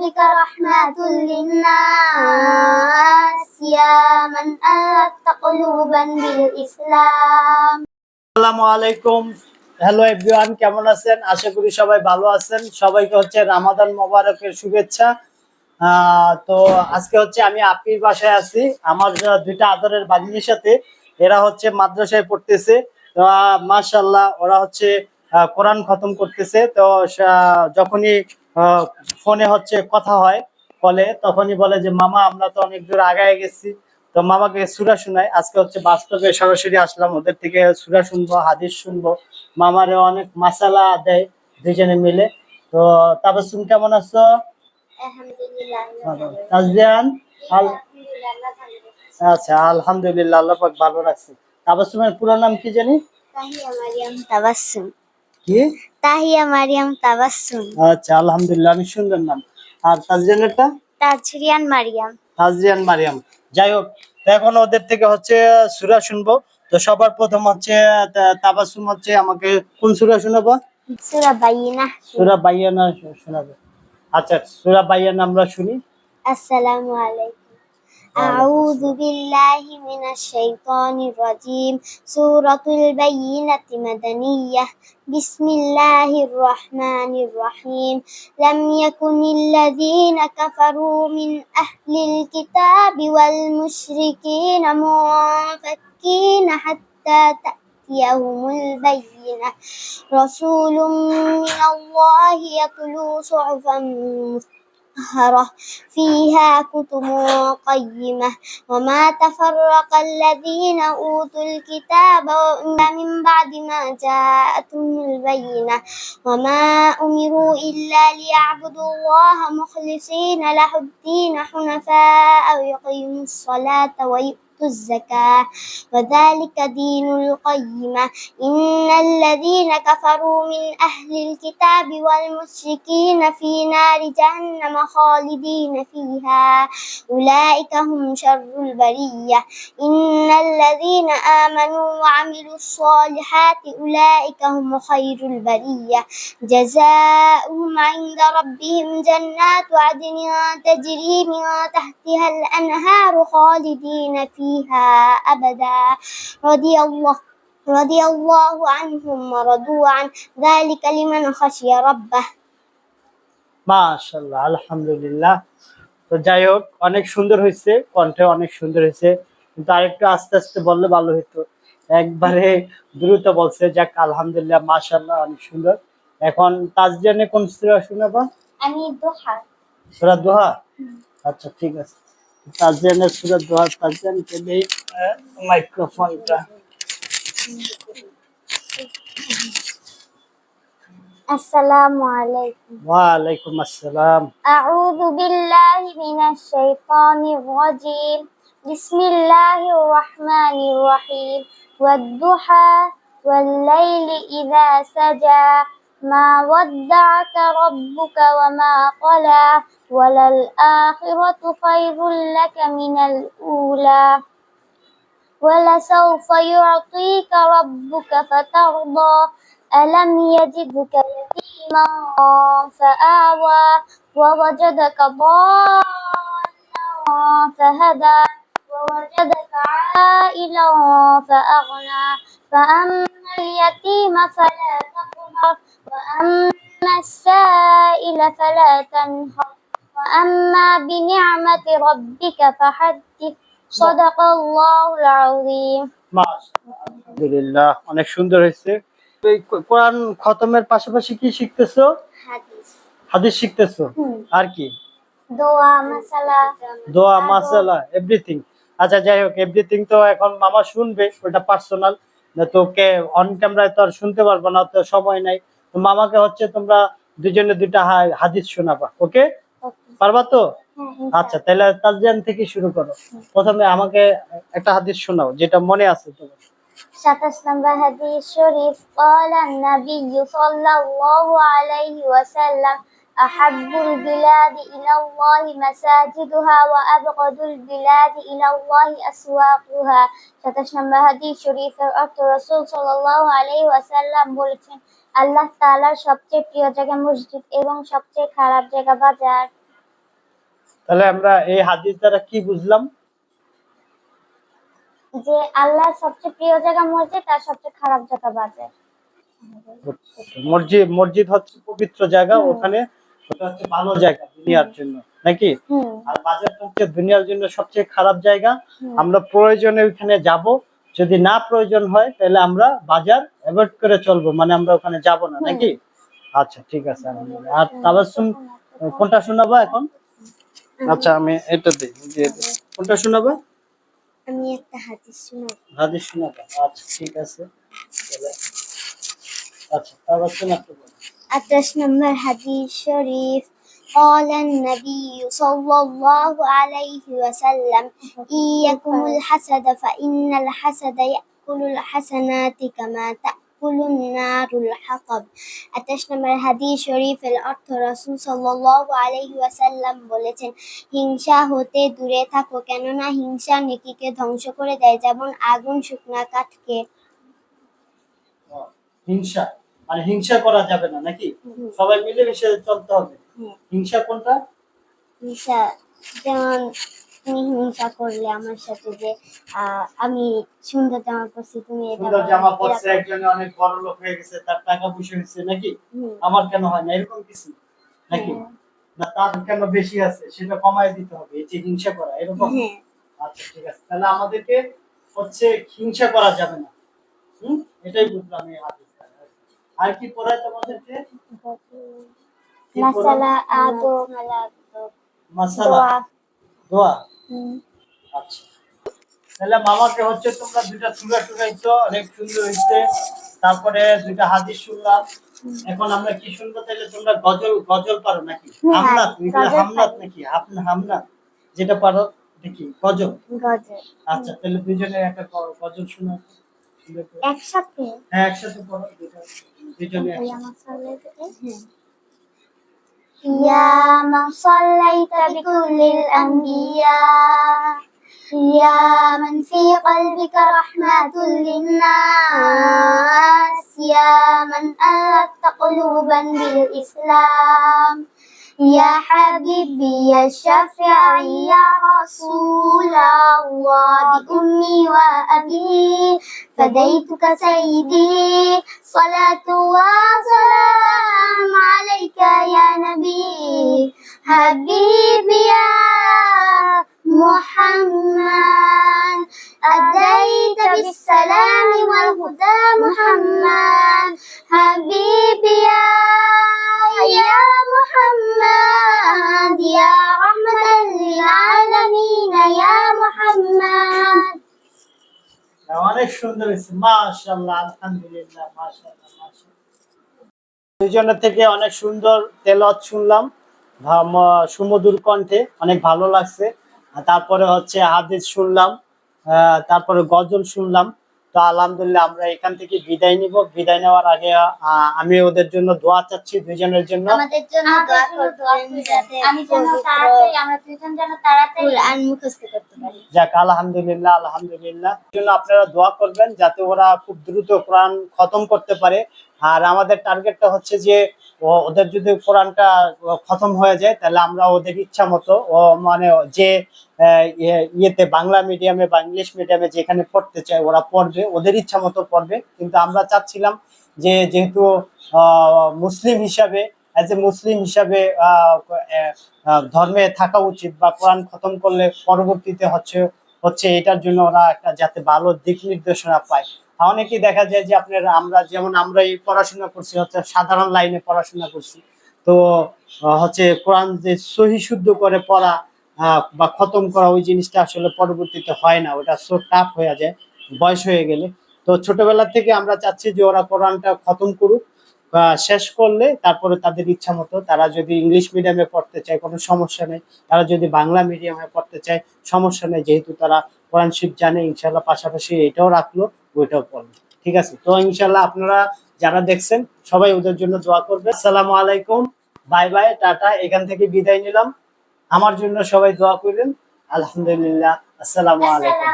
بك رحمة للناس يا من ألفت قلوبا بالإسلام আসসালামু আলাইকুম hello everyone কেমন আছেন আশা করি সবাই ভালো আছেন সবাইকে হচ্ছে রামাদান মোবারকের শুভেচ্ছা আহ, তো আজকে হচ্ছে আমি আপির বাসায় আছি আমার আহ, দুইটা আদরের বাগিনীর সাথে এরা হচ্ছে মাদ্রাসায় পড়তেছে তো মাশাল্লাহ ওরা হচ্ছে আহ, কোরআন খতম করতেছে তো সা- যখনই আহ, ফোনে হচ্ছে কথা হয় ফলে তখনই বলে যে মামা আমরা তো অনেক দূর আগায় গেছি। তো মামাকে সুরা শোনায়। আজকে হচ্ছে বাস্তবে সরাসরি আসলাম ওদের থেকে সুরা শুনব হাদিস শুনব। মামারে অনেক মাসালা দেয় দুজনে মিলে। তো তারপর তুমি কেমন আছো? আচ্ছা আলহামদুলিল্লাহ আল্লাহ ভালো রাখছে। তাবাসুমের পুরো নাম কি জানি? তাবাসুম। কি? তাহিয়া মারিয়াম তাবাসসুম। আচ্ছা আলহামদুলিল্লাহ অনেক সুন্দর নাম। আর তাজদিয়ানেরটা তাজরিয়ান মারিয়াম। তাজরিয়ান মারিয়াম। যাই হোক এখন ওদের থেকে হচ্ছে সুরা শুনব। তো সবার প্রথম হচ্ছে তাবাসুম হচ্ছে আমাকে কোন সুরা শোনাবো? সূরা বাইয়িনা সুরা বাইয়ানা শোনাবে। আচ্ছা সুরা বাইয়ানা আমরা শুনি। আসসালামু আলাইকুম। أعوذ بالله من الشيطان الرجيم. سورة البينة مدنية. بسم الله الرحمن الرحيم. لم يكن الذين كفروا من أهل الكتاب والمشركين منفكين حتى تأتيهم البينة. رسول من الله يتلو صحفا مطهرة فيها كتب قيمة. وما تفرق الذين أوتوا الكتاب إلا من بعد ما جاءتهم البينة. وما أمروا إلا ليعبدوا الله مخلصين له الدين حنفاء ويقيموا الصلاة ويؤتوا الزكاة وذلك دين القيمة. إن الذين كفروا من أهل الكتاب والمشركين في نار جهنم خالدين فيها. أولئك هم شر البرية. إن الذين آمنوا وعملوا الصالحات أولئك هم خير البرية. جزاؤهم عند ربهم جنات عدن تجري من تحتها الأنهار خالدين فيها أبدا رضي الله رضي الله عنهم ورضوا عن ذلك لمن خشي ربه মাশাল্লাহ আলহামদুলিল্লাহ তো যাই হোক অনেক সুন্দর হয়েছে কণ্ঠে অনেক সুন্দর হয়েছে কিন্তু আরেকটু আস্তে আস্তে বললে ভালো হতো একবারে দ্রুত বলছে যাক আলহামদুলিল্লাহ মাশাল্লাহ অনেক সুন্দর এখন তাজজানে কোন সুরা শোনাবা আমি দোহা সুরা দোহা আচ্ছা ঠিক আছে তাজিয়ানের সুরত দোয়া তাজিয়ানকে দিই মাইক্রোফোনটা আসসালামু আলাইকুম। ওয়া আলাইকুম আসসালাম। আউযু বিল্লাহি মিনাশ শাইতানির রাজিম। বিসমিল্লাহির রহমানির রহিম। ওয়াদ-দুহা ওয়াল-লাইলি ইযা সাজা। ما ودعك ربك وما قلى وللآخرة خير لك من الأولى. ولسوف يعطيك ربك فترضى ألم يجدك يتيما فآوى ووجدك ضالا فهدى ووجدك عائلا فأغنى. فأما اليتيم فلا تقهر وأما السائل فلا تنهر وأما بنعمة ربك فحدث صدق الله العظيم মাশাআল্লাহ, আলহামদুলিল্লাহ অনেক সুন্দর হয়েছে এই কো- কোরআন খতমের পাশাপাশি কি শিখতেছো حديث হাদিস শিখতেছো আর কি দোয়া মাসালা দোয়া মাসালা এভরিথিং আচ্ছা যাই হোক এভরিথিং তো এখন মামা শুনবে ওটা পার্সোনাল তোকে অন ক্যামেরায় তো আর শুনতে পারবো না তো সময় নাই তো মামাকে হচ্ছে তোমরা দুজনে দুইটা হা- হাদিস শোনাবা ওকে পারবা তো আচ্ছা তাহলে তাজজান থেকে শুরু করো প্রথমে আমাকে একটা হাদিস শোনাও যেটা মনে আছে তোমার সাতাশ নম্বর হাদিস শরীফ قال النبي صلى الله عليه وسلم أحب البلاد إلى الله مساجدها وأبغض البلاد إلى الله أسواقها সাতাশ নম্বর হাদিস শরীফের অর্থ রসুল সাল্লাল্লাহু আলাইহি ওয়াসাল্লাম বলেছেন আল্লাহ তাআলার সবচেয়ে প্রিয় জায়গা মসজিদ এবং সবচেয়ে খারাপ জায়গা বাজার তাহলে আমরা এই হাদিস দ্বারা কি বুঝলাম যে আল্লাহর সবচেয়ে প্রিয় জায়গা মসজিদ আর সবচেয়ে খারাপ জায়গা বাজার মসজিদ মসজিদ হচ্ছে পবিত্র জায়গা হুম। ওখানে ওটা হচ্ছে ভালো জায়গা দুনিয়ার জন্য নাকি? আর বাজারটা হচ্ছে দুনিয়ার জন্য সবচেয়ে খারাপ জায়গা। আমরা প্রয়োজনে ওখানে যাব যদি না প্রয়োজন হয় তাহলে আমরা বাজার অ্যাভয়েড করে চলবো মানে আমরা ওখানে যাব না। নাকি? আচ্ছা ঠিক আছে আর তাবাসসুম কোনটা শোনাবো এখন? আচ্ছা আমি এটা দিই দিয়ে কোনটা শোনাবো? আমি একটা হাদিস শোনাব। হাদিস শোনাবো। আচ্ছা ঠিক আছে। তাহলে আচ্ছা তাবাসসুম একটু বলো। আঠাশ নম্বর হাদিস শরীফ قال النبي صلى الله عليه وسلم إياكم الحسد فإن الحسد يأكل الحسنات كما تأكل النار الحطب আঠাশ নম্বর হাদিস শরীফের অর্থ রাসূল সাল্লাল্লাহু আলাইহি ওয়াসাল্লাম বলেছেন হিংসা হতে দূরে থাকো কেননা হিংসা নেকিকে ধ্বংস করে দেয় যেমন আগুন শুকনা কাঠকে ও, হিংসা মানে হিংসা করা যাবে না নাকি? সবাই মিলে মিশে চলতে হবে। হিংসা কোনটা? হিংসা যেমন তুমি হিংসা করলে আমার সাথে যে আমি সুন্দর জামা পরছি তুমি সুন্দর জামা পরছে একজনে অনেক বড় লোক হয়ে গেছে তার টাকা পয়সা হয়েছে নাকি? আমার কেন হয় না এরকম কিছু নাকি? হ্যাঁ। না তার কেন বেশি আছে সেটা কমায় দিতে হবে এই যে হিংসা করা এরকম? হ্যাঁ। আচ্ছা ঠিক আছে। তাহলে আমাদেরকে হচ্ছে হিংসা করা যাবে না। হুম? এটাই বুঝলাম এই আর কি পড়ায় তোমাদেরকে? মাসালা আদো মাসালা দোয়া। আচ্ছা। তাহলে মামাকে হচ্ছে তোমরা দুইটা টুকাইছো অনেক সুন্দর তারপরে দুইটা হাদিস শুনলাম। এখন আমরা কি শুনব? তাহলে তোমরা গজল গজল পারো নাকি? হ্যাঁ, হামনাত হামনাত নাকি? আপনি হামনাত। যেটা পারো দেখি গজল। আচ্ছা তাহলে দুজনে একটা গজল শোনা। একসাথে? হ্যাঁ একসাথে পড়ো দুইটা। Ya man sallaita bi kullil anbiya. Ya man fi qalbika rahmatul linnas. Ya man alatta quluban bil islam. يا حبيبي يا شفيعي يا رسول الله بأمي وأبي فديتك سيدي صلاة وسلام رحمة للعالمين يا محمد অনেক সুন্দর হয়েছে মাশাআল্লাহ আলহামদুলিল্লাহ মাশাআল্লাহ মাশাআল্লাহ দুজনের থেকে অনেক সুন্দর তেলত শুনলাম ভা- ম- সুমধুর কণ্ঠে অনেক ভালো লাগছে আর তারপরে হচ্ছে হাদিস শুনলাম আহ, তারপরে গজল শুনলাম তো আলহামদুলিল্লাহ আমরা এখান থেকে বিদায় নিব। বিদায় নেওয়ার আগে আমি ওদের জন্য দোয়া চাচ্ছি দুজনের জন্য। আমাদের জন্য দোয়া করবেন যাতে আমি যেন তাড়াতাড়ি আমরা দুজন যেন তাড়াতাড়ি কুরআন মুখস্থ করতে পারি। যাক আলহামদুলিল্লাহ আলহামদুলিল্লাহ। জন্য আপনারা দোয়া করবেন যাতে ওরা খুব দ্রুত কোরআন খতম করতে পারে। আর আমাদের টার্গেটটা হচ্ছে যে ওদের যদি কোরআনটা খতম হয়ে যায়, তাহলে আমরা ওদের ইচ্ছা মতো, ও মানে যে ইয়ে- ইয়েতে বাংলা মিডিয়ামে বা ইংলিশ মিডিয়ামে যেখানে পড়তে চায়, ওরা পড়বে, ওদের ইচ্ছা মতো পড়বে। কিন্তু আমরা চাচ্ছিলাম যে, যেহেতু মুসলিম হিসাবে অ্যাজ এ মুসলিম হিসাবে ধর্মে থাকা উচিত বা কোরআন খতম করলে পরবর্তীতে হচ্ছে হচ্ছে এটার জন্য ওরা একটা যাতে ভালো দিক নির্দেশনা পায়। অনেকেই দেখা যায় যে আপনার আমরা যেমন আমরা এই পড়াশোনা করছি, হচ্ছে সাধারণ লাইনে পড়াশোনা করছি। তো হচ্ছে কোরআন যে সহি শুদ্ধ করে পড়া বা খতম করা ওই জিনিসটা আসলে পরবর্তীতে হয় না, ওটা সো টাফ হয়ে যায়, বয়স হয়ে গেলে। তো ছোটবেলা থেকে আমরা চাচ্ছি যে ওরা কোরআনটা খতম করুক, বা শেষ করলে তারপরে তাদের ইচ্ছা মতো, তারা যদি ইংলিশ মিডিয়ামে পড়তে চায়, কোনো সমস্যা নেই। তারা যদি বাংলা মিডিয়ামে পড়তে চায়, সমস্যা নেই, যেহেতু তারা কোরআন শিব জানে ইনশাল্লাহ পাশাপাশি এটাও রাখল। ওইটাও পড়ল ঠিক আছে? তো ইনশাল্লাহ আপনারা যারা দেখছেন, সবাই ওদের জন্য দোয়া করবে। আসসালামু আলাইকুম, বাই বাই, টাটা, এখান থেকে বিদায় নিলাম। আমার জন্য সবাই দোয়া করবেন। আলহামদুলিল্লাহ, আসসালামু আলাইকুম।